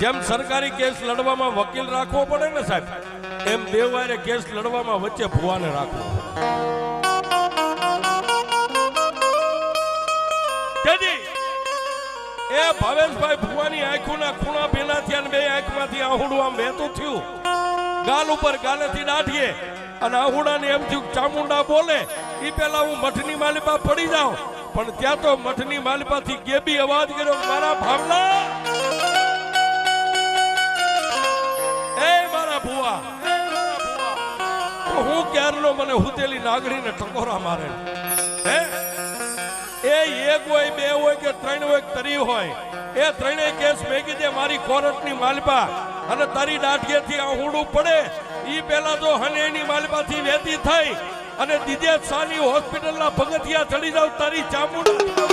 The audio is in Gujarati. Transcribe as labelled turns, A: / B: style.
A: જેમ સરકારી કેસ લડવામાં વકીલ રાખવો પડે ને સાહેબ, એમ દેવવારે કેસ લડવામાં વચ્ચે ભુવાને રાખવો એ ભાવેશભાઈ ભુવાની આંખોના ખૂણા ભેલા થયા અને બે આંખમાંથી આહુડું આમ વહેતું થયું. ગાલ ઉપર ગાલેથી દાઢીએ અને આહુડાને એમ થયું ચામુંડા બોલે એ પેલા હું મઠની માલિપા પડી જાઉં. પણ ત્યાં તો મઠની માલિપાથી ગેબી અવાજ કર્યો મારા ભાવના એ મારા ભુવા. એ હું ક્યારનો મને હુતેલી નાગડીને ટકોરા મારે? એ એક હોય, બે હોય કે ત્રણ હોય તરી હોય, એ ત્રણેય કેસ ભેગી દે મારી કોરટની માલપા. અને તારી દાઢીએથી આ હુડું પડે. ઈ પેલા તો હનેની માલપાથી વેતી થઈ. અને દિજે સાની હોસ્પિટલના પગથિયા ચડી જાવ, તારી ચામુંડા.